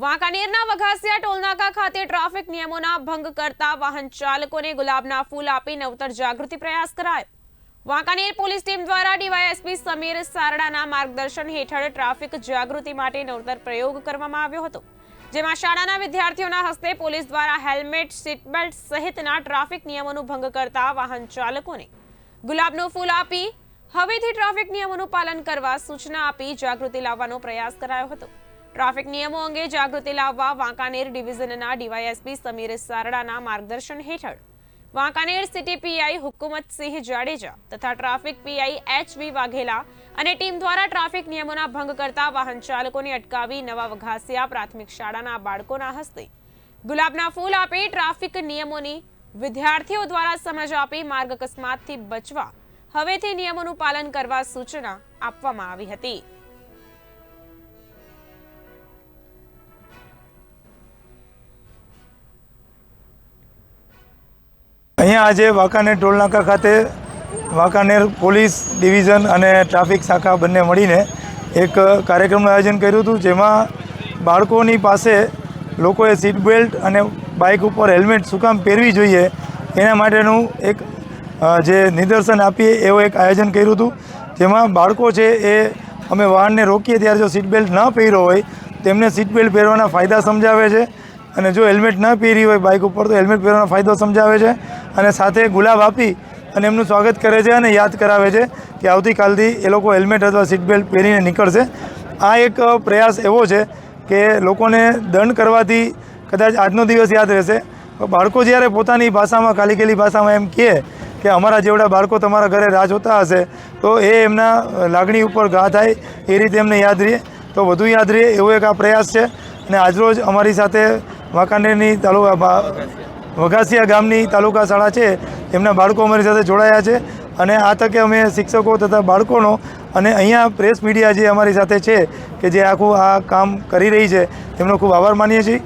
વાંકાનેરના વઘાસિયા ટોલનાકા ખાતે ટ્રાફિક નિયમોના ભંગ કરતા વાહન ચાલકોને ગુલાબના ફૂલ આપી નવતર જાગૃતિ પ્રયાસ કરાયો. વાંકાનેર પોલીસ ટીમ દ્વારા ડીવાયએસપી સમીર સારડાના માર્ગદર્શન હેઠળ ટ્રાફિક જાગૃતિ માટે નવતર પ્રયોગ કરવામાં આવ્યો હતો. જેમાં શાળાના વિદ્યાર્થીઓના હસ્તે પોલીસ દ્વારા હેલ્મેટ, સીટબેલ્ટ સહિતના ટ્રાફિક નિયમોનું ભંગ કરતા વાહન ચાલકોને ગુલાબનું ફૂલ આપી હવેથી ટ્રાફિક નિયમોનું પાલન કરવા સૂચના આપી જાગૃતિ લાવવાનો પ્રયાસ કરાયો હતો. ટ્રાફિક નિયમો અંગે જાગૃતિ લાવવા વાંકાનેર ડિવિઝનના ડીવાયએસપી સમીર સારડાના માર્ગદર્શન હેઠળ. વાંકાનેર સિટી પીઆઈ હુકુમતસિંહ જાડેજા તથા traffic PI H V Vaghela અને ટીમ દ્વારા ટ્રાફિક નિયમોના ભંગ કરતા વાહન ચાલકોને અટકાવી નવા વઘાસિયા પ્રાથમિક શાળાના બાળકોના હસ્તે. ગુલાબના ફૂલ આપી ટ્રાફિક નિયમોની વિદ્યાર્થીઓ દ્વારા સમજ આપી માર્ગ અકસ્માતથી બચવા હવેથી નિયમોનું પાલન કરવા સૂચના આપવામાં આવી હતી. અહીંયા આજે વાંકાનેર ટોલનાકા ખાતે વાંકાનેર પોલીસ ડિવિઝન અને ટ્રાફિક શાખા બંને મળીને એક કાર્યક્રમનું આયોજન કર્યું હતું, જેમાં બાળકોની પાસે લોકોએ સીટ બેલ્ટ અને બાઇક ઉપર હેલ્મેટ શું કામ પહેરવી જોઈએ. એના માટેનું એક જે નિદર્શન આપીએ એવું એક આયોજન કર્યું હતું, જેમાં બાળકો છે એ અમે વાહનને રોકીએ ત્યારે જો સીટ બેલ્ટ ન પહેર્યો હોય, તેમને સીટ બેલ્ટ પહેરવાના ફાયદા સમજાવે છે. અને જો હેલ્મેટ ન પહેરી હોય બાઇક ઉપર, તો હેલ્મેટ પહેરવાનો ફાયદો સમજાવે છે અને સાથે ગુલાબ આપી અને એમનું સ્વાગત કરે છે અને યાદ કરાવે છે કે આવતીકાલથી એ લોકો હેલ્મેટ અથવા સીટ બેલ્ટ પહેરીને નીકળશે. આ એક પ્રયાસ એવો છે કે લોકોને દંડ કરવાથી કદાચ આજનો દિવસ યાદ રહેશે. બાળકો જ્યારે પોતાની ભાષામાં ગયેલી ભાષામાં એમ કહે કે અમારા જેવડા બાળકો તમારા ઘરે રાહ જોતા હશે, તો એ એમના લાગણી ઉપર ઘા થાય, એ રીતે એમને યાદ રહે. તો વધુ યાદ રહે એવો એક આ પ્રયાસ છે. અને આજરોજ અમારી સાથે વાંકાનેરની તાલુકા વઘાસિયા ગામની તાલુકા શાળા છે. એમના બાળકો અમારી સાથે જોડાયા છે અને આ તકે અમે શિક્ષકો તથા બાળકોનો અને અહીંયા પ્રેસ મીડિયા જે અમારી સાથે છે કે જે આખું આ કામ કરી રહી છે, તેમનો ખૂબ આભાર માનીએ છીએ.